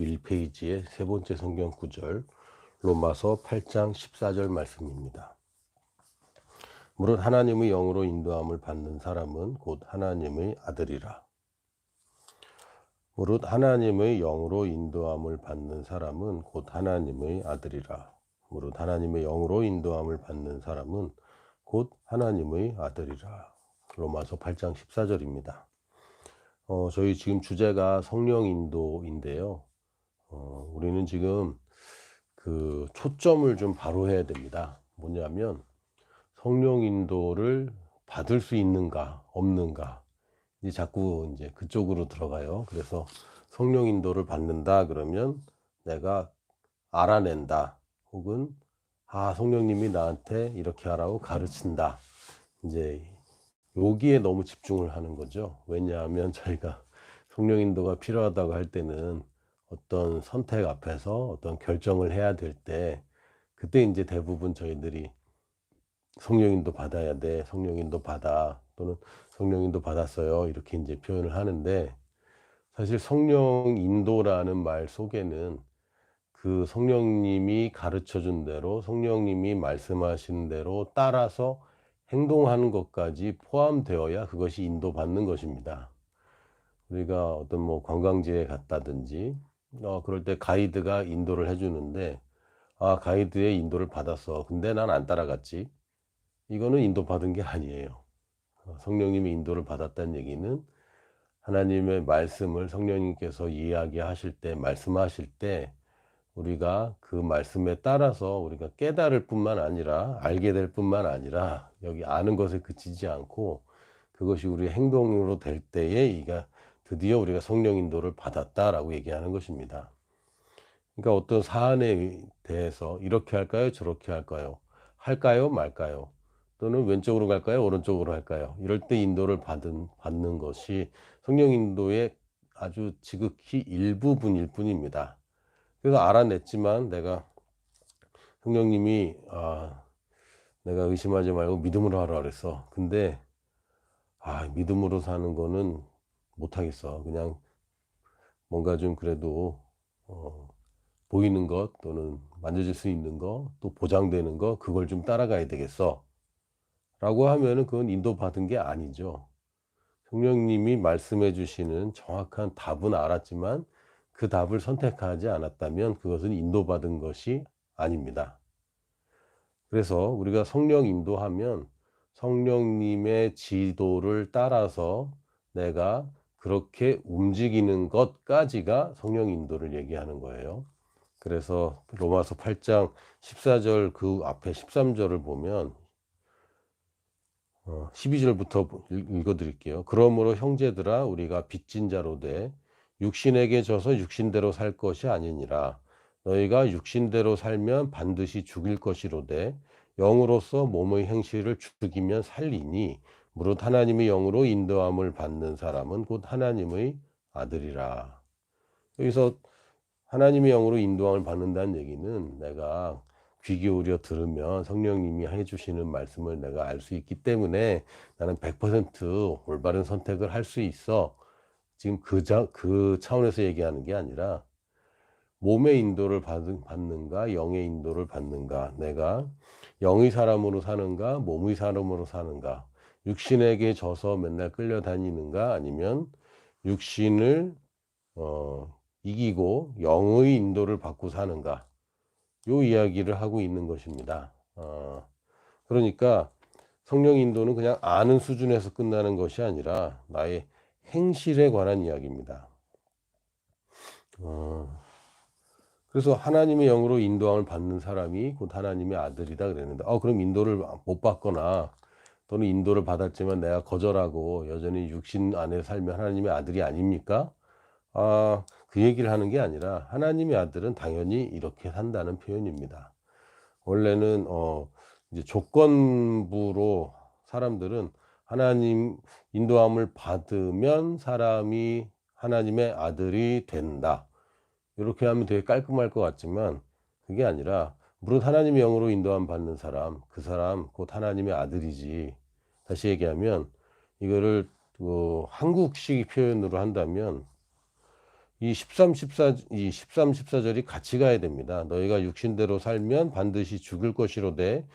121페이지의 세 번째 성경 구절 로마서 8장 14절 말씀입니다. 무릇 하나님의 영으로 인도함을 받는 사람은 곧 하나님의 아들이라. 무릇 하나님의 영으로 인도함을 받는 사람은 곧 하나님의 아들이라. 무릇 하나님의 영으로 인도함을 받는 사람은 곧 하나님의 아들이라. 로마서 8장 14절입니다. 어, 저희 지금 주제가 성령 인도인데요. 어, 우리는 지금 그 초점을 좀 바로 해야 됩니다. 뭐냐면 성령 인도를 받을 수 있는가 없는가 이제 자꾸 이제 그쪽으로 들어가요. 그래서 성령 인도를 받는다 그러면 내가 알아낸다 혹은 아 성령님이 나한테 이렇게 하라고 가르친다 이제 여기에 너무 집중을 하는 거죠. 왜냐하면 저희가 성령 인도가 필요하다고 할 때는 어떤 선택 앞에서 어떤 결정을 해야 될 때 그때 이제 대부분 저희들이 성령 인도 받아야 돼. 성령 인도 받아. 또는 성령 인도 받았어요. 이렇게 이제 표현을 하는데 사실 성령 인도라는 말 속에는 그 성령님이 가르쳐 준 대로 성령님이 말씀하신 대로 따라서 행동하는 것까지 포함되어야 그것이 인도받는 것입니다. 우리가 어떤 뭐 관광지에 갔다든지 어 그럴 때 가이드가 인도를 해주는데 아 가이드의 인도를 받았어. 근데 난 안 따라갔지. 이거는 인도 받은 게 아니에요. 어, 성령님의 인도를 받았다는 얘기는 하나님의 말씀을 성령님께서 이야기하실 때 말씀하실 때 우리가 그 말씀에 따라서 우리가 깨달을 뿐만 아니라 알게 될 뿐만 아니라 여기 아는 것에 그치지 않고 그것이 우리의 행동으로 될 때에 이가 드디어 우리가 성령 인도를 받았다라고 얘기하는 것입니다. 그러니까 어떤 사안에 대해서 이렇게 할까요? 저렇게 할까요? 할까요? 말까요? 또는 왼쪽으로 갈까요? 오른쪽으로 할까요? 이럴 때 인도를 받은, 받는 것이 성령 인도의 아주 지극히 일부분일 뿐입니다. 그래서 알아냈지만 내가 성령님이 아 내가 의심하지 말고 믿음으로 하라 그랬어. 근데 아 믿음으로 사는 거는 못하겠어. 그냥 뭔가 좀 그래도 어, 보이는 것 또는 만져질 수 있는 거또 보장되는 거 그걸 좀 따라가야 되겠어. 라고 하면은 그건 인도받은 게 아니죠. 성령님이 말씀해 주시는 정확한 답은 알았지만 그 답을 선택하지 않았다면 그것은 인도받은 것이 아닙니다. 그래서 우리가 성령 인도하면 성령님의 지도를 따라서 내가 그렇게 움직이는 것까지가 성령 인도를 얘기하는 거예요. 그래서 로마서 8장 14절 그 앞에 13절을 보면 12절부터 어, 읽어 드릴게요. 그러므로 형제들아 우리가 빚진 자로 돼 육신에게 져서 육신대로 살 것이 아니니라. 너희가 육신대로 살면 반드시 죽일 것이로되 영으로서 몸의 행실을 죽이면 살리니 무릇 하나님의 영으로 인도함을 받는 사람은 곧 하나님의 아들이라. 여기서 하나님의 영으로 인도함을 받는다는 얘기는 내가 귀 기울여 들으면 성령님이 해주시는 말씀을 내가 알 수 있기 때문에 나는 100% 올바른 선택을 할 수 있어. 지금 그, 자, 그 차원에서 얘기하는 게 아니라 몸의 인도를 받는가 영의 인도를 받는가 내가 영의 사람으로 사는가 몸의 사람으로 사는가 육신에게 져서 맨날 끌려다니는가 아니면 육신을 어, 이기고 영의 인도를 받고 사는가 요 이야기를 하고 있는 것입니다. 어, 그러니까 성령 인도는 그냥 아는 수준에서 끝나는 것이 아니라 나의 행실에 관한 이야기입니다. 어, 그래서 하나님의 영으로 인도함을 받는 사람이 곧 하나님의 아들이다 그랬는데, 어, 그럼 인도를 못 받거나 또는 인도를 받았지만 내가 거절하고 여전히 육신 안에 살면 하나님의 아들이 아닙니까? 아, 그 얘기를 하는 게 아니라 하나님의 아들은 당연히 이렇게 산다는 표현입니다. 원래는 어, 이제 조건부로 사람들은 하나님 인도함을 받으면 사람이 하나님의 아들이 된다. 이렇게 하면 되게 깔끔할 것 같지만 그게 아니라 무릇 하나님의 영으로 인도함 받는 사람, 그 사람 곧 하나님의 아들이지. 다시 얘기하면 이거를 그 한국식 표현으로 한다면 이 13, 14, 이 13, 14절이 같이 가야 됩니다. 너희가 육신대로 살면 반드시 죽을 것이로되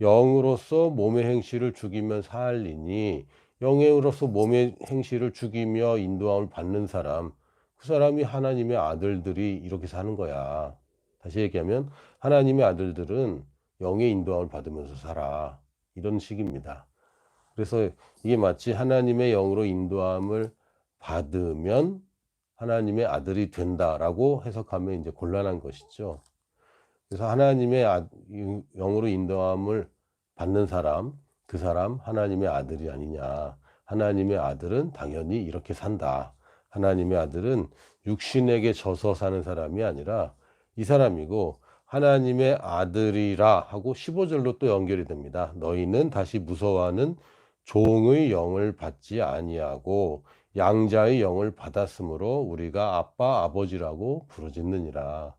영으로서 몸의 행실을 죽이면 살리니 영으로서 몸의 행실을 죽이며 인도함을 받는 사람 그 사람이 하나님의 아들들이 이렇게 사는 거야. 다시 얘기하면 하나님의 아들들은 영의 인도함을 받으면서 살아. 이런 식입니다. 그래서 이게 마치 하나님의 영으로 인도함을 받으면 하나님의 아들이 된다라고 해석하면 이제 곤란한 것이죠. 그래서 하나님의 아, 영으로 인도함을 받는 사람, 그 사람 하나님의 아들이 아니냐. 하나님의 아들은 당연히 이렇게 산다. 하나님의 아들은 육신에게 져서 사는 사람이 아니라 이 사람이고 하나님의 아들이라 하고 15절로 또 연결이 됩니다. 너희는 다시 무서워하는 종의 영을 받지 아니하고 양자의 영을 받았으므로 우리가 아빠 아버지라고 부르짖느니라.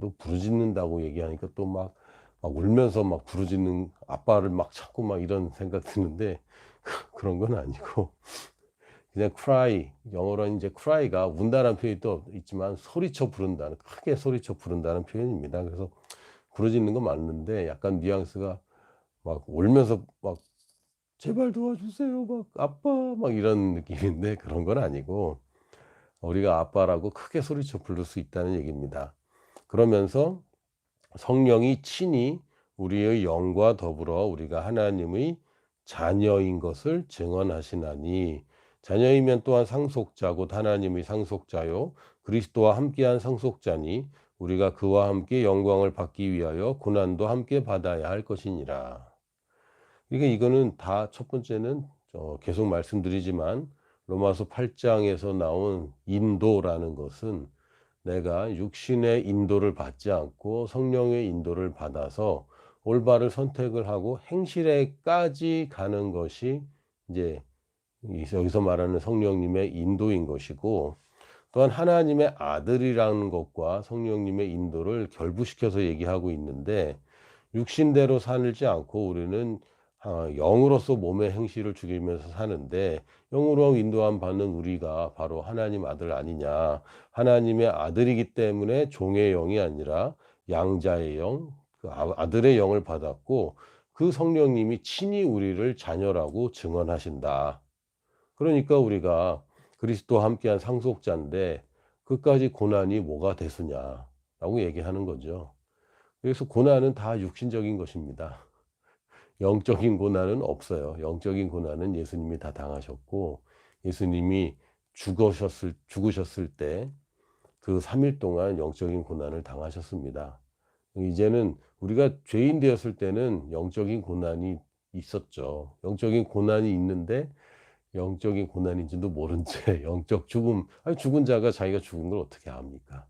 또 부르짖는다고 얘기하니까 또 막 막 울면서 막 부르짖는 아빠를 막 찾고 막 이런 생각 드는데 그런 건 아니고 그냥 cry 영어로는 이제 cry가 운다는 표현이 또 있지만 소리쳐 부른다는 크게 소리쳐 부른다는 표현입니다. 그래서 부르짖는 건 맞는데 약간 뉘앙스가 막 울면서 막 제발 도와주세요 막 아빠 막 이런 느낌인데 그런 건 아니고 우리가 아빠라고 크게 소리쳐 부를 수 있다는 얘기입니다. 그러면서 성령이 친히 우리의 영과 더불어 우리가 하나님의 자녀인 것을 증언하시나니 자녀이면 또한 상속자고 하나님의 상속자요 그리스도와 함께한 상속자니 우리가 그와 함께 영광을 받기 위하여 고난도 함께 받아야 할 것이니라. 그러니까 이거는 다 첫 번째는 어, 계속 말씀드리지만 로마서 8장에서 나온 인도라는 것은 내가 육신의 인도를 받지 않고 성령의 인도를 받아서 올바를 선택을 하고 행실에까지 가는 것이 이제 여기서 말하는 성령님의 인도인 것이고 또한 하나님의 아들이라는 것과 성령님의 인도를 결부시켜서 얘기하고 있는데 육신대로 살지 않고 우리는 아, 영으로서 몸의 행실을 죽이면서 사는데 영으로 인도함 받는 우리가 바로 하나님 아들 아니냐 하나님의 아들이기 때문에 종의 영이 아니라 양자의 영, 그 아, 아들의 영을 받았고 그 성령님이 친히 우리를 자녀라고 증언하신다. 그러니까 우리가 그리스도와 함께한 상속자인데 그까지 고난이 뭐가 대수냐 라고 얘기하는 거죠. 그래서 고난은 다 육신적인 것입니다. 영적인 고난은 없어요. 영적인 고난은 예수님이 다 당하셨고 예수님이 죽으셨을 죽으셨을 때 그 3일 동안 영적인 고난을 당하셨습니다. 이제는 우리가 죄인 되었을 때는 영적인 고난이 있었죠. 영적인 고난이 있는데 영적인 고난인지도 모른 채 영적 죽음, 아니 죽은 자가 자기가 죽은 걸 어떻게 압니까?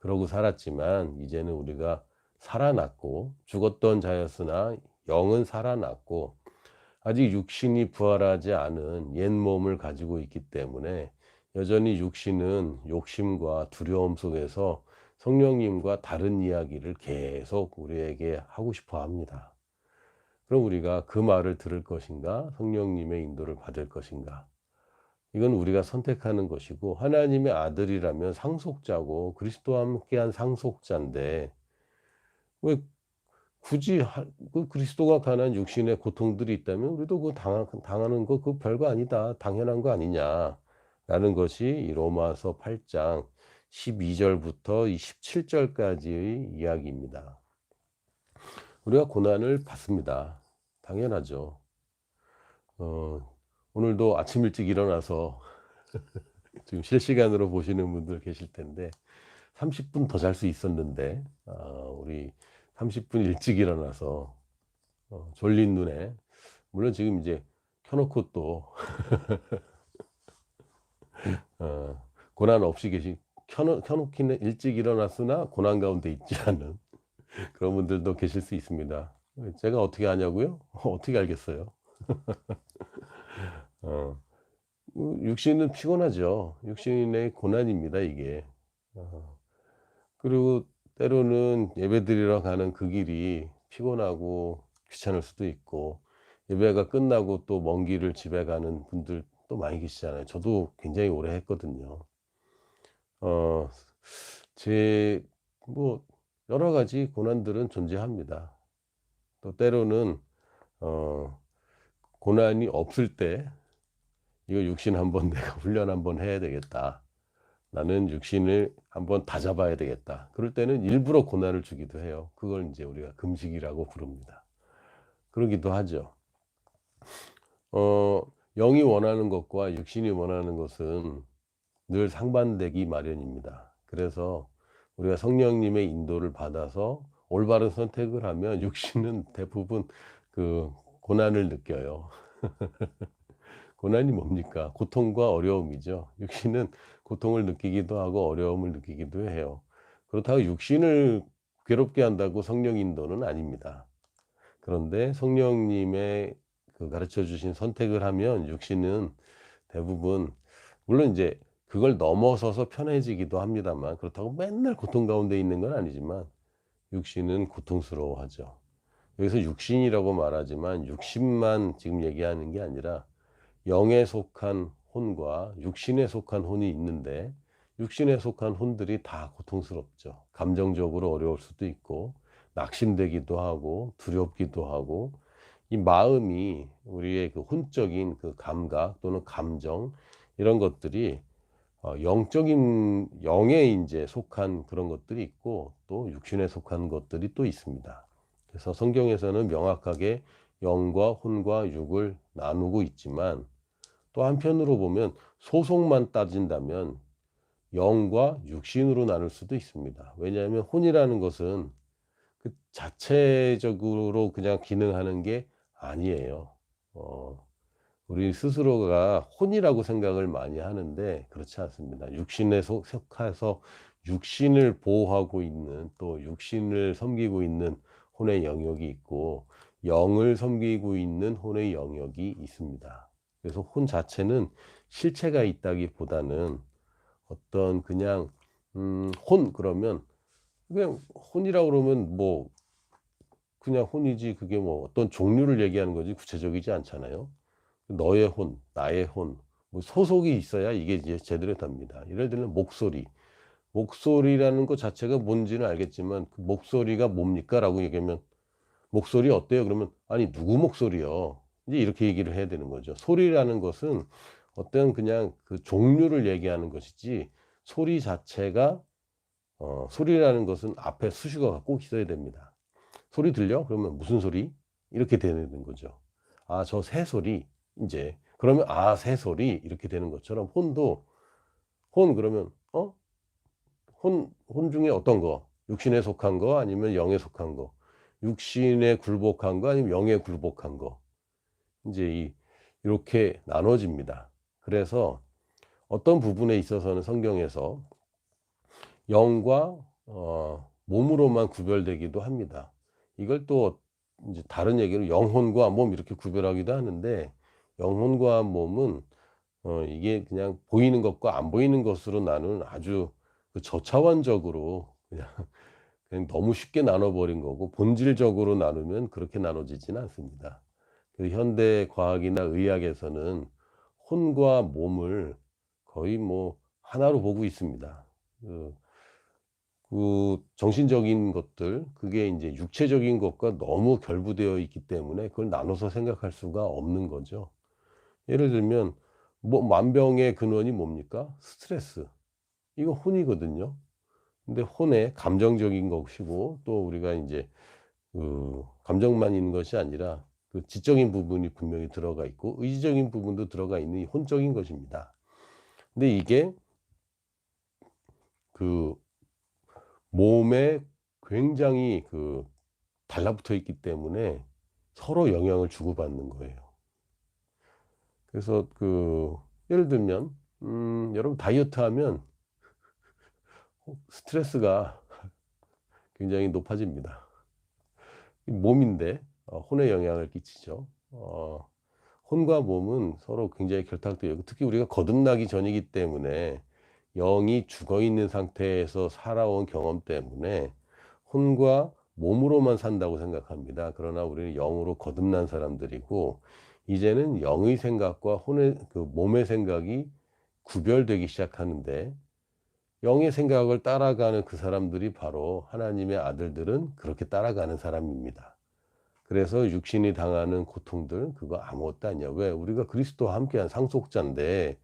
그러고 살았지만 이제는 우리가 살아났고 죽었던 자였으나 영은 살아났고 아직 육신이 부활하지 않은 옛 몸을 가지고 있기 때문에 여전히 육신은 욕심과 두려움 속에서 성령님과 다른 이야기를 계속 우리에게 하고 싶어 합니다. 그럼 우리가 그 말을 들을 것인가? 성령님의 인도를 받을 것인가? 이건 우리가 선택하는 것이고 하나님의 아들이라면 상속자고 그리스도와 함께한 상속자인데 왜 굳이 그 그리스도가 가난 육신의 고통들이 있다면 우리도 그 당하, 당하는 거 그 별거 아니다 당연한 거 아니냐라는 것이 이 로마서 8장 12절부터 17절까지의 이야기입니다. 우리가 고난을 받습니다. 당연하죠. 어, 오늘도 아침 일찍 일어나서 지금 실시간으로 보시는 분들 계실 텐데 30분 더 잘 수 있었는데 어, 우리 30분 일찍 일어나서 어, 졸린 눈에 물론 지금 이제 켜놓고 또 어, 고난 없이 계시 켜놓, 켜놓기는 일찍 일어났으나 고난 가운데 있지 않은 그런 분들도 계실 수 있습니다. 제가 어떻게 아냐고요? 어떻게 알겠어요? 어, 육신은 피곤하죠. 육신의 고난입니다, 이게. 어, 그리고 때로는 예배드리러 가는 그 길이 피곤하고 귀찮을 수도 있고 예배가 끝나고 또 먼 길을 집에 가는 분들 또 많이 계시잖아요. 저도 굉장히 오래 했거든요. 어, 제, 뭐, 여러 가지 고난들은 존재합니다. 또 때로는, 어, 고난이 없을 때, 이거 육신 한번 내가 훈련 한번 해야 되겠다. 나는 육신을 한번 다 잡아야 되겠다. 그럴 때는 일부러 고난을 주기도 해요. 그걸 이제 우리가 금식이라고 부릅니다. 그러기도 하죠. 어, 영이 원하는 것과 육신이 원하는 것은 늘 상반되기 마련입니다. 그래서 우리가 성령님의 인도를 받아서 올바른 선택을 하면 육신은 대부분 그 고난을 느껴요. 고난이 뭡니까? 고통과 어려움이죠. 육신은 고통을 느끼기도 하고 어려움을 느끼기도 해요. 그렇다고 육신을 괴롭게 한다고 성령 인도는 아닙니다. 그런데 성령님의 그 가르쳐 주신 선택을 하면 육신은 대부분 물론 이제 그걸 넘어서서 편해지기도 합니다만 그렇다고 맨날 고통 가운데 있는 건 아니지만 육신은 고통스러워하죠. 여기서 육신이라고 말하지만 육신만 지금 얘기하는 게 아니라 영에 속한 혼과 육신에 속한 혼이 있는데 육신에 속한 혼들이 다 고통스럽죠. 감정적으로 어려울 수도 있고 낙심되기도 하고 두렵기도 하고 이 마음이 우리의 그 혼적인 그 감각 또는 감정 이런 것들이 어, 영적인 영에 이제 속한 그런 것들이 있고 또 육신에 속한 것들이 또 있습니다. 그래서 성경에서는 명확하게 영과 혼과 육을 나누고 있지만 또 한편으로 보면 소속만 따진다면 영과 육신으로 나눌 수도 있습니다. 왜냐하면 혼이라는 것은 그 자체적으로 그냥 기능하는 게 아니에요. 어, 우리 스스로가 혼이라고 생각을 많이 하는데 그렇지 않습니다. 육신에 속해서 육신을 보호하고 있는 또 육신을 섬기고 있는 혼의 영역이 있고 영을 섬기고 있는 혼의 영역이 있습니다. 그래서 혼 자체는 실체가 있다기보다는 어떤 그냥 음, 혼 그러면 그냥 혼이라고 그러면 뭐 그냥 혼이지 그게 뭐 어떤 종류를 얘기하는 거지 구체적이지 않잖아요. 너의 혼, 나의 혼, 뭐 소속이 있어야 이게 이제 제대로 됩니다. 예를 들면 목소리. 목소리라는 것 자체가 뭔지는 알겠지만 그 목소리가 뭡니까? 라고 얘기하면 목소리 어때요? 그러면 아니 누구 목소리요? 이제 이렇게 얘기를 해야 되는 거죠. 소리라는 것은 어떤 그냥 그 종류를 얘기하는 것이지 소리 자체가 어, 소리라는 것은 앞에 수식어가 꼭 있어야 됩니다. 소리 들려? 그러면 무슨 소리? 이렇게 되는 거죠. 아, 저 새소리. 이제 그러면 아, 새소리 이렇게 되는 것처럼 혼도 혼 그러면 어? 혼, 혼 중에 어떤 거? 육신에 속한 거 아니면 영에 속한 거? 육신에 굴복한 거 아니면 영에 굴복한 거? 이제 이, 이렇게 나눠집니다. 그래서 어떤 부분에 있어서는 성경에서 영과 어, 몸으로만 구별되기도 합니다. 이걸 또 이제 다른 얘기로 영혼과 몸 이렇게 구별하기도 하는데 영혼과 몸은 어, 이게 그냥 보이는 것과 안 보이는 것으로 나누는 아주 그 저차원적으로 그냥, 그냥 너무 쉽게 나눠버린 거고 본질적으로 나누면 그렇게 나눠지지는 않습니다. 그 현대 과학이나 의학에서는 혼과 몸을 거의 뭐 하나로 보고 있습니다. 그, 그 정신적인 것들, 그게 이제 육체적인 것과 너무 결부되어 있기 때문에 그걸 나눠서 생각할 수가 없는 거죠. 예를 들면, 뭐, 만병의 근원이 뭡니까? 스트레스. 이거 혼이거든요. 근데 혼의 감정적인 것이고, 또 우리가 이제, 그, 감정만 있는 것이 아니라, 그 지적인 부분이 분명히 들어가 있고 의지적인 부분도 들어가 있는 혼적인 것입니다. 근데 이게 그 몸에 굉장히 그 달라붙어 있기 때문에 서로 영향을 주고받는 거예요. 그래서 그 예를 들면 음, 여러분 다이어트 하면 스트레스가 굉장히 높아집니다. 몸인데 어, 혼에 영향을 끼치죠. 어, 혼과 몸은 서로 굉장히 결탁되어 특히 우리가 거듭나기 전이기 때문에 영이 죽어 있는 상태에서 살아온 경험 때문에 혼과 몸으로만 산다고 생각합니다. 그러나 우리는 영으로 거듭난 사람들이고 이제는 영의 생각과 혼의 그 몸의 생각이 구별되기 시작하는데 영의 생각을 따라가는 그 사람들이 바로 하나님의 아들들은 그렇게 따라가는 사람입니다. 그래서 육신이 당하는 고통들 그거 아무것도 아니야. 왜? 우리가 그리스도와 함께한 상속자인데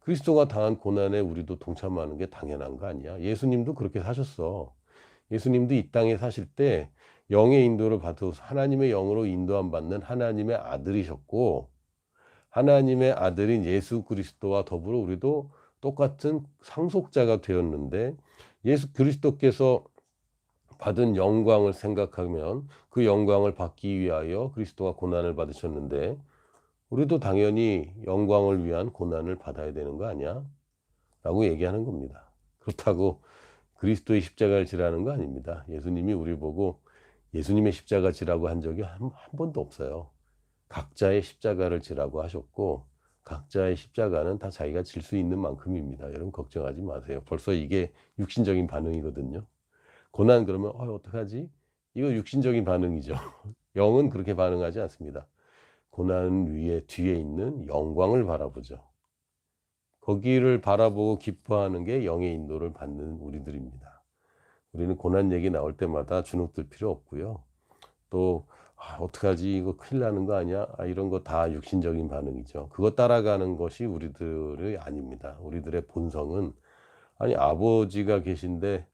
그리스도가 당한 고난에 우리도 동참하는 게 당연한 거 아니야. 예수님도 그렇게 사셨어. 예수님도 이 땅에 사실 때 영의 인도를 받아서 하나님의 영으로 인도함 받는 하나님의 아들이셨고 하나님의 아들인 예수 그리스도와 더불어 우리도 똑같은 상속자가 되었는데 예수 그리스도께서 받은 영광을 생각하면 그 영광을 받기 위하여 그리스도가 고난을 받으셨는데 우리도 당연히 영광을 위한 고난을 받아야 되는 거 아니야? 라고 얘기하는 겁니다. 그렇다고 그리스도의 십자가를 지라는 거 아닙니다. 예수님이 우리 보고 예수님의 십자가 지라고 한 적이 한, 한 번도 없어요. 각자의 십자가를 지라고 하셨고 각자의 십자가는 다 자기가 질 수 있는 만큼입니다. 여러분 걱정하지 마세요. 벌써 이게 육신적인 반응이거든요. 고난 그러면 어, 어떡하지? 이거 육신적인 반응이죠. 영은 그렇게 반응하지 않습니다. 고난 위에 뒤에 있는 영광을 바라보죠. 거기를 바라보고 기뻐하는 게 영의 인도를 받는 우리들입니다. 우리는 고난 얘기 나올 때마다 주눅들 필요 없고요. 또 아, 어떡하지 이거 큰일 나는 거 아니야? 아, 이런 거 다 육신적인 반응이죠. 그거 따라가는 것이 우리들의 아닙니다. 우리들의 본성은 아니 아버지가 계신데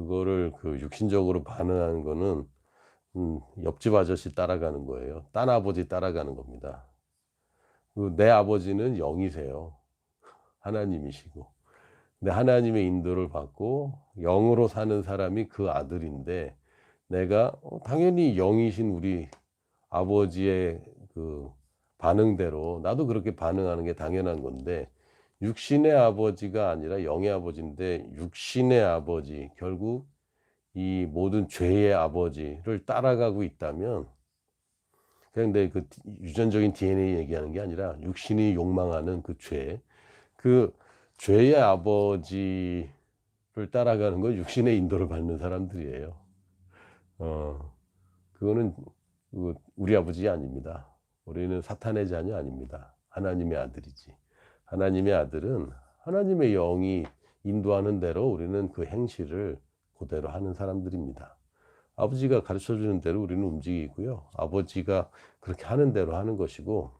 그거를 그 육신적으로 반응하는 거는 음, 옆집 아저씨 따라가는 거예요. 딴 아버지 따라가는 겁니다. 그내 아버지는 영이세요. 하나님이시고. 근데 하나님의 인도를 받고 영으로 사는 사람이 그 아들인데 내가 어, 당연히 영이신 우리 아버지의 그 반응대로 나도 그렇게 반응하는 게 당연한 건데 육신의 아버지가 아니라 영의 아버지인데 육신의 아버지 결국 이 모든 죄의 아버지를 따라가고 있다면 내그 유전적인 DNA 얘기하는 게 아니라 육신이 욕망하는 그 죄, 그 죄의 아버지를 따라가는 건 육신의 인도를 받는 사람들이에요. 어, 그거는 그 우리 아버지 아닙니다. 우리는 사탄의 자녀 아닙니다. 하나님의 아들이지. 하나님의 아들은 하나님의 영이 인도하는 대로 우리는 그 행실을 그대로 하는 사람들입니다. 아버지가 가르쳐 주는 대로 우리는 움직이고요. 아버지가 그렇게 하는 대로 하는 것이고,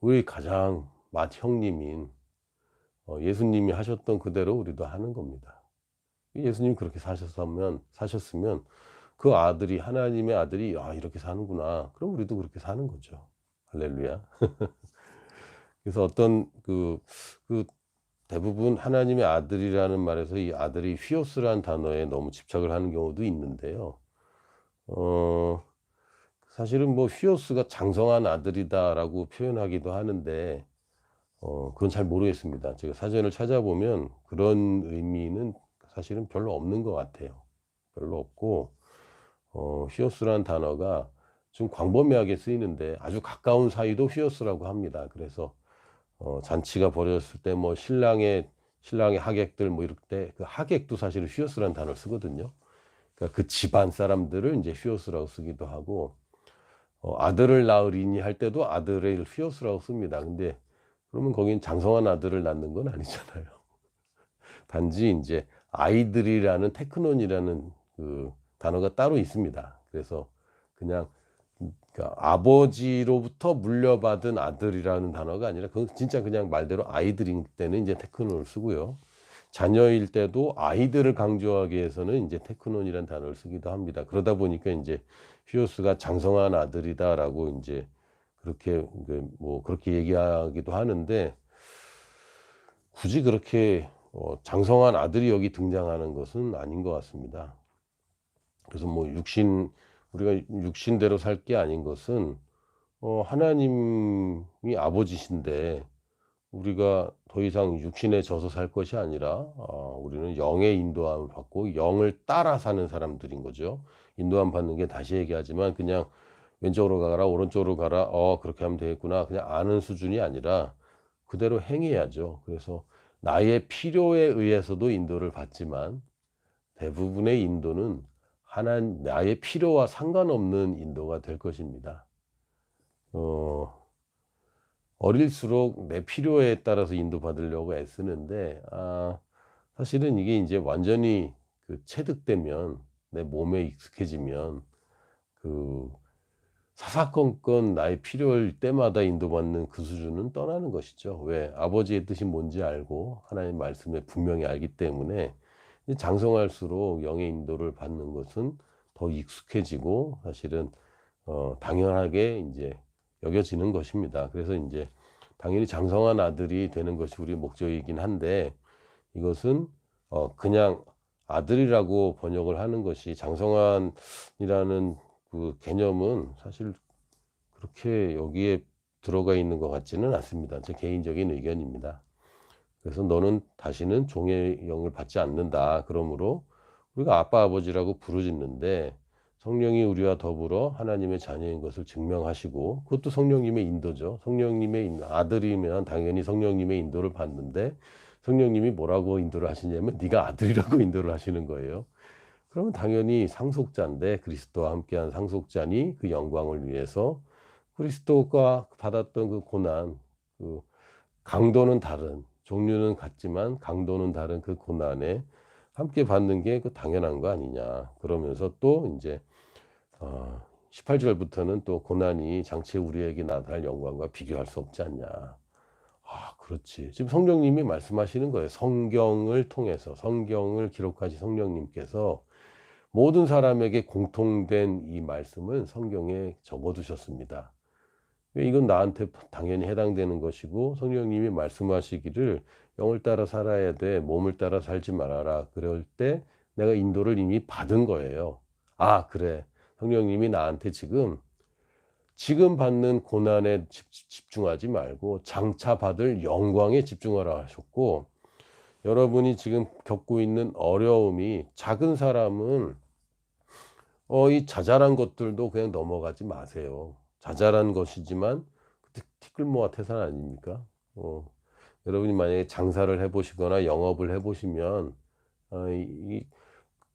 우리 가장 맏 형님인 어, 예수님이 하셨던 그대로 우리도 하는 겁니다. 예수님이 그렇게 사셨으면, 사셨으면 그 아들이, 하나님의 아들이, 아, 이렇게 사는구나. 그럼 우리도 그렇게 사는 거죠. 할렐루야. 그래서 어떤 그, 그 대부분 하나님의 아들이라는 말에서 이 아들이 휘오스라는 단어에 너무 집착을 하는 경우도 있는데요. 어, 사실은 뭐 휘오스가 장성한 아들이다라고 표현하기도 하는데, 어, 그건 잘 모르겠습니다. 제가 사전을 찾아보면 그런 의미는 사실은 별로 없는 것 같아요. 별로 없고, 어, 휘오스라는 단어가 좀 광범위하게 쓰이는데 아주 가까운 사이도 휘오스라고 합니다. 그래서 어, 잔치가 벌어졌을 때 뭐 신랑의 신랑의 하객들 뭐 이럴 때 그 하객도 사실은 휘오스라는 단어를 쓰거든요. 그러니까 그 집안 사람들을 이제 휘오스라고 쓰기도 하고 어, 아들을 낳으리니 할 때도 아들을 휘오스라고 씁니다. 근데 그러면 거긴 장성한 아들을 낳는 건 아니잖아요. 단지 이제 아이들이라는 테크논이라는 그 단어가 따로 있습니다. 그래서 그냥 그러니까 아버지로부터 물려받은 아들이라는 단어가 아니라 그건 진짜 그냥 말대로 아이들일 때는 이제 테크논을 쓰고요. 자녀일 때도 아이들을 강조하기 위해서는 이제 테크논이라는 단어를 쓰기도 합니다. 그러다 보니까 이제 휘오스가 장성한 아들이다라고 이제 그렇게 뭐 그렇게 얘기하기도 하는데 굳이 그렇게 어 장성한 아들이 여기 등장하는 것은 아닌 것 같습니다. 그래서 뭐 육신 우리가 육신대로 살 게 아닌 것은 어, 하나님이 아버지신데 우리가 더 이상 육신에 져서 살 것이 아니라 어, 우리는 영의 인도함을 받고 영을 따라 사는 사람들인 거죠. 인도함 받는 게 다시 얘기하지만 그냥 왼쪽으로 가라 오른쪽으로 가라 어 그렇게 하면 되겠구나 그냥 아는 수준이 아니라 그대로 행해야죠. 그래서 나의 필요에 의해서도 인도를 받지만 대부분의 인도는 하나 나의 필요와 상관없는 인도가 될 것입니다. 어, 어릴수록 내 필요에 따라서 인도받으려고 애쓰는데 아, 사실은 이게 이제 완전히 그 체득되면 내 몸에 익숙해지면 그 사사건건 나의 필요할 때마다 인도받는 그 수준은 떠나는 것이죠. 왜? 아버지의 뜻이 뭔지 알고 하나님 말씀에 분명히 알기 때문에 장성할수록 영의 인도를 받는 것은 더 익숙해지고 사실은 어 당연하게 이제 여겨지는 것입니다. 그래서 이제 당연히 장성한 아들이 되는 것이 우리 목적이긴 한데 이것은 어 그냥 아들이라고 번역을 하는 것이 장성한이라는 그 개념은 사실 그렇게 여기에 들어가 있는 것 같지는 않습니다. 제 개인적인 의견입니다. 그래서 너는 다시는 종의 영을 받지 않는다. 그러므로 우리가 아빠 아버지라고 부르짖는데 성령이 우리와 더불어 하나님의 자녀인 것을 증명하시고 그것도 성령님의 인도죠. 성령님의 인- 아들이면 당연히 성령님의 인도를 받는데 성령님이 뭐라고 인도를 하시냐면 네가 아들이라고 인도를 하시는 거예요. 그러면 당연히 상속자인데 그리스도와 함께한 상속자니 그 영광을 위해서 그리스도가 받았던 그 고난, 그 강도는 다른, 종류는 같지만 강도는 다른 그 고난에 함께 받는 게 그 당연한 거 아니냐. 그러면서 또 이제 어, 18절부터는 또 고난이 장차 우리에게 나타날 영광과 비교할 수 없지 않냐. 아, 그렇지. 지금 성령님이 말씀하시는 거예요. 성경을 통해서 성경을 기록하신 성령님께서 모든 사람에게 공통된 이 말씀을 성경에 적어두셨습니다. 이건 나한테 당연히 해당되는 것이고 성령님이 말씀하시기를 영을 따라 살아야 돼 몸을 따라 살지 말아라 그럴 때 내가 인도를 이미 받은 거예요. 아 그래 성령님이 나한테 지금 지금 받는 고난에 집, 집중하지 말고 장차 받을 영광에 집중하라 하셨고 여러분이 지금 겪고 있는 어려움이 작은 사람은 어, 이 자잘한 것들도 그냥 넘어가지 마세요. 자잘한 것이지만 그 티끌모아 태산 아닙니까? 어, 여러분이 만약에 장사를 해보시거나 영업을 해보시면 어, 이,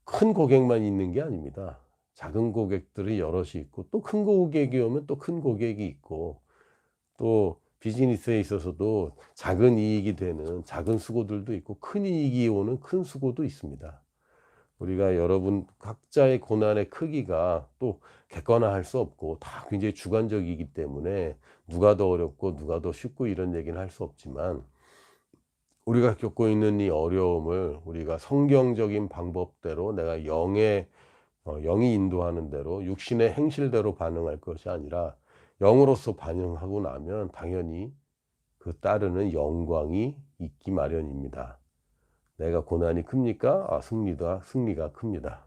큰 고객만 있는 게 아닙니다. 작은 고객들이 여럿이 있고 또 큰 고객이 오면 또 큰 고객이 있고 또 비즈니스에 있어서도 작은 이익이 되는 작은 수고들도 있고 큰 이익이 오는 큰 수고도 있습니다. 우리가 여러분 각자의 고난의 크기가 또 객관화할 수 없고 다 굉장히 주관적이기 때문에 누가 더 어렵고 누가 더 쉽고 이런 얘기는 할 수 없지만 우리가 겪고 있는 이 어려움을 우리가 성경적인 방법대로 내가 영의 어, 영이 인도하는 대로 육신의 행실대로 반응할 것이 아니라 영으로서 반응하고 나면 당연히 그 따르는 영광이 있기 마련입니다. 내가 고난이 큽니까? 아, 승리다. 승리가 큽니다.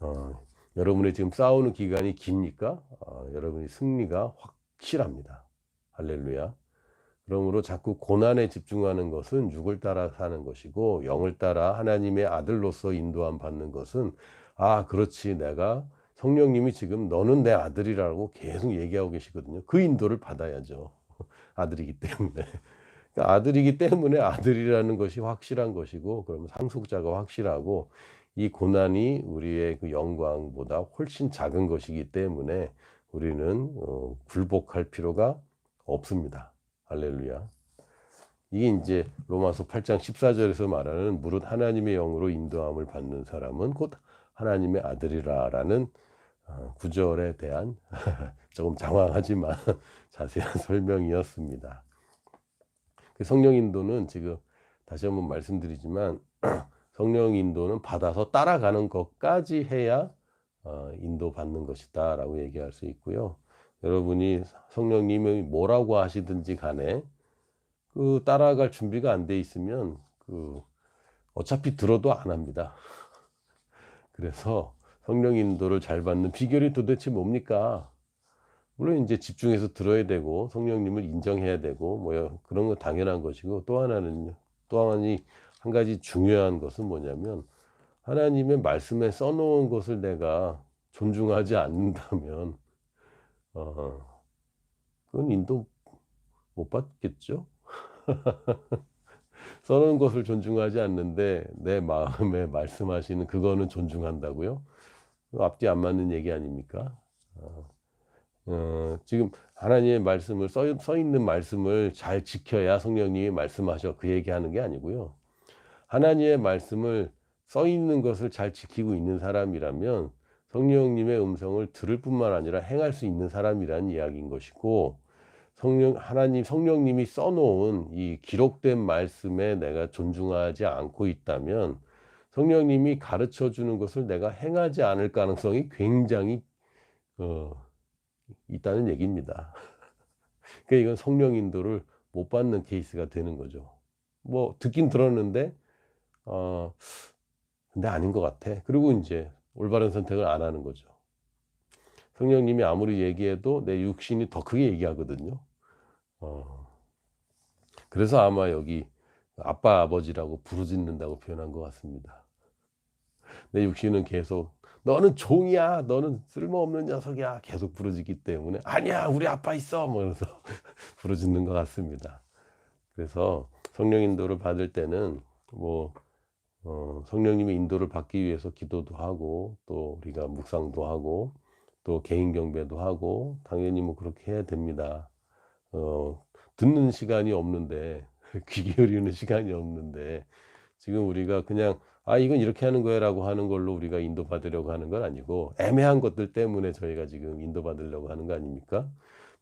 어, 여러분의 지금 싸우는 기간이 깁니까? 어, 여러분이 승리가 확실합니다. 할렐루야. 그러므로 자꾸 고난에 집중하는 것은 육을 따라 사는 것이고 영을 따라 하나님의 아들로서 인도함 받는 것은 아 그렇지 내가 성령님이 지금 너는 내 아들이라고 계속 얘기하고 계시거든요. 그 인도를 받아야죠. 아들이기 때문에. 그러니까 아들이기 때문에 아들이라는 것이 확실한 것이고 그러면 상속자가 확실하고 이 고난이 우리의 그 영광보다 훨씬 작은 것이기 때문에 우리는 어, 굴복할 필요가 없습니다. 할렐루야. 이게 이제 로마서 8장 14절에서 말하는 무릇 하나님의 영으로 인도함을 받는 사람은 곧 하나님의 아들이라라는 어, 구절에 대한 조금 장황하지만 자세한 설명이었습니다. 그 성령 인도는 지금 다시 한번 말씀드리지만 성령 인도는 받아서 따라가는 것까지 해야 어, 인도 받는 것이다 라고 얘기할 수 있고요. 여러분이 성령님이 뭐라고 하시든지 간에 그 따라갈 준비가 안 돼 있으면 그 어차피 들어도 안 합니다. 그래서 성령 인도를 잘 받는 비결이 도대체 뭡니까? 물론 이제 집중해서 들어야 되고 성령님을 인정해야 되고 뭐 그런 거 당연한 것이고 또 하나는요. 또 하나니 한 가지 중요한 것은 뭐냐면 하나님의 말씀에 써놓은 것을 내가 존중하지 않는다면 어 그건 인도 못 받겠죠. 써놓은 것을 존중하지 않는데 내 마음에 말씀하시는 그거는 존중한다고요? 앞뒤 안 맞는 얘기 아닙니까? 어. 어, 지금 하나님의 말씀을 써, 써 있는 말씀을 잘 지켜야 성령님이 말씀하셔 그 얘기하는 게 아니고요. 하나님의 말씀을 써 있는 것을 잘 지키고 있는 사람이라면 성령님의 음성을 들을 뿐만 아니라 행할 수 있는 사람이라는 이야기인 것이고 성령 하나님 성령님이 써놓은 이 기록된 말씀에 내가 존중하지 않고 있다면 성령님이 가르쳐 주는 것을 내가 행하지 않을 가능성이 굉장히 어, 있다는 얘기입니다. 그러니까 이건 성령 인도를 못 받는 케이스가 되는 거죠. 뭐 듣긴 들었는데 어 근데 아닌 것 같아. 그리고 이제 올바른 선택을 안 하는 거죠. 성령님이 아무리 얘기해도 내 육신이 더 크게 얘기하거든요. 어 그래서 아마 여기 아빠 아버지라고 부르짖는다고 표현한 것 같습니다. 내 육신은 계속 너는 종이야, 너는 쓸모없는 녀석이야 계속 부르짖기 때문에 아니야 우리 아빠 있어 뭐 이러면서 부르짖는 것 같습니다. 그래서 성령 인도를 받을 때는 뭐 어, 성령님의 인도를 받기 위해서 기도도 하고 또 우리가 묵상도 하고 또 개인 경배도 하고 당연히 뭐 그렇게 해야 됩니다. 어, 듣는 시간이 없는데 귀 기울이는 시간이 없는데 지금 우리가 그냥 아 이건 이렇게 하는 거야라고 하는 걸로 우리가 인도 받으려고 하는 건 아니고 애매한 것들 때문에 저희가 지금 인도 받으려고 하는 거 아닙니까?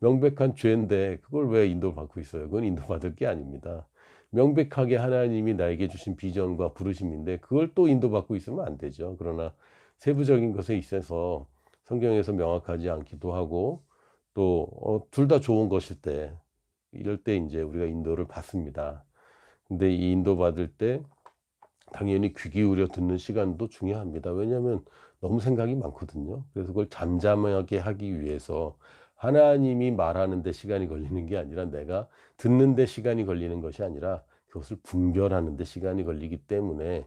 명백한 죄인데 그걸 왜 인도 받고 있어요? 그건 인도 받을 게 아닙니다. 명백하게 하나님이 나에게 주신 비전과 부르심인데 그걸 또 인도받고 있으면 안 되죠. 그러나 세부적인 것에 있어서 성경에서 명확하지 않기도 하고 또 둘다 좋은 것일 때 이럴 때 이제 우리가 인도를 받습니다. 근데 이 인도 받을 때 당연히 귀 기울여 듣는 시간도 중요합니다. 왜냐하면 너무 생각이 많거든요. 그래서 그걸 잠잠하게 하기 위해서 하나님이 말하는 데 시간이 걸리는 게 아니라 내가 듣는 데 시간이 걸리는 것이 아니라 그것을 분별하는 데 시간이 걸리기 때문에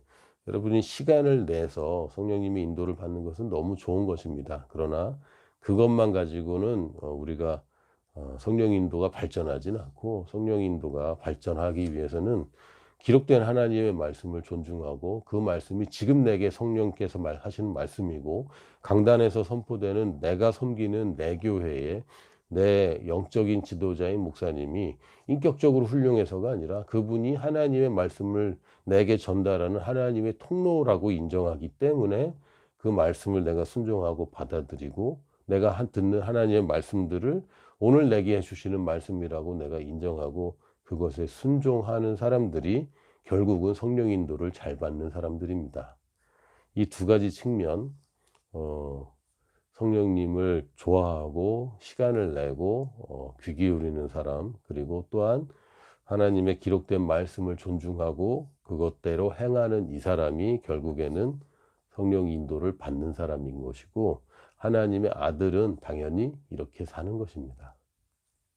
여러분이 시간을 내서 성령님의 인도를 받는 것은 너무 좋은 것입니다. 그러나 그것만 가지고는 어, 우리가 어, 성령 인도가 발전하지는 않고 성령 인도가 발전하기 위해서는 기록된 하나님의 말씀을 존중하고 그 말씀이 지금 내게 성령께서 말하시는 말씀이고 강단에서 선포되는 내가 섬기는 내 교회에 내 영적인 지도자인 목사님이 인격적으로 훌륭해서가 아니라 그분이 하나님의 말씀을 내게 전달하는 하나님의 통로라고 인정하기 때문에 그 말씀을 내가 순종하고 받아들이고 내가 한 듣는 하나님의 말씀들을 오늘 내게 해주시는 말씀이라고 내가 인정하고 그것에 순종하는 사람들이 결국은 성령 인도를 잘 받는 사람들입니다. 이 두 가지 측면, 어, 성령님을 좋아하고 시간을 내고 어, 귀 기울이는 사람, 그리고 또한 하나님의 기록된 말씀을 존중하고 그것대로 행하는 이 사람이 결국에는 성령 인도를 받는 사람인 것이고 하나님의 아들은 당연히 이렇게 사는 것입니다.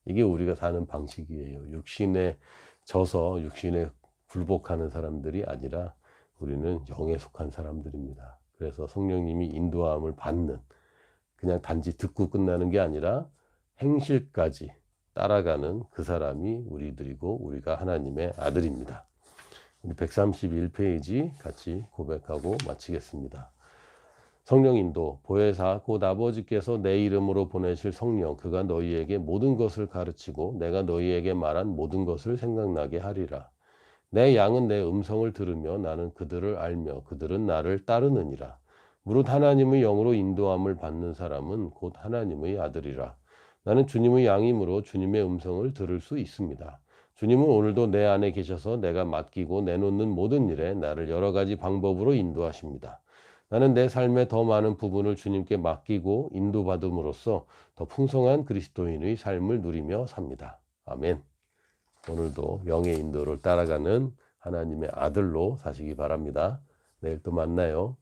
이게 우리가 사는 방식이에요. 육신에 져서 육신에 굴복하는 사람들이 아니라 우리는 영에 속한 사람들입니다. 그래서 성령님이 인도함을 받는 그냥 단지 듣고 끝나는 게 아니라 행실까지 따라가는 그 사람이 우리들이고 우리가 하나님의 아들입니다. 131페이지 같이 고백하고 마치겠습니다. 성령 인도 보혜사 곧 아버지께서 내 이름으로 보내실 성령 그가 너희에게 모든 것을 가르치고 내가 너희에게 말한 모든 것을 생각나게 하리라. 내 양은 내 음성을 들으며 나는 그들을 알며 그들은 나를 따르느니라. 무릇 하나님의 영으로 인도함을 받는 사람은 곧 하나님의 아들이라. 나는 주님의 양이므로 주님의 음성을 들을 수 있습니다. 주님은 오늘도 내 안에 계셔서 내가 맡기고 내놓는 모든 일에 나를 여러 가지 방법으로 인도하십니다. 나는 내 삶의 더 많은 부분을 주님께 맡기고 인도받음으로써 더 풍성한 그리스도인의 삶을 누리며 삽니다. 아멘. 오늘도 영의 인도를 따라가는 하나님의 아들로 사시기 바랍니다. 내일 또 만나요.